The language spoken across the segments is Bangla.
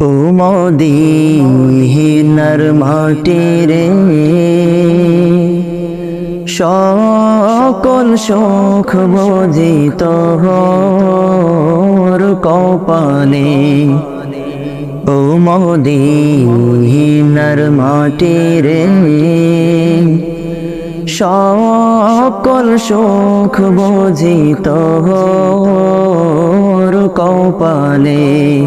ও মদিনার মাটি রে। সকল বোঝিত হর কপালে। ও মদিনার মাটি রে। সকল বোঝিত হর কপালে।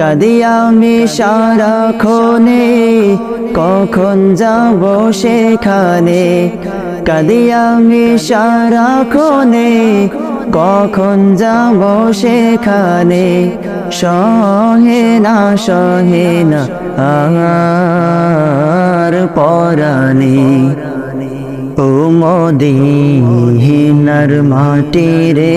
কাদি আমি কখন যাব সেখানে? কাদি আমি সারাক্ষণে, কখন যাব সেখানে? সহে না সহে না, আর পরাণে। ও মদিনার মাটি রে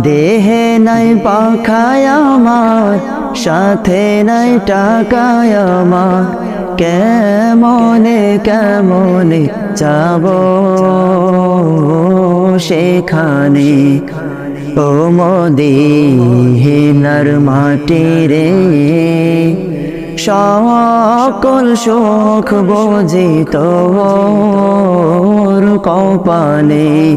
দেহে নাই পাখায় আমার, সাথে নাই টাকায় আমার। কেমনে কেমনে যাব সেখানে? ও মদিনার মাটি রে, সকল সুখ বোঝিত কপালে।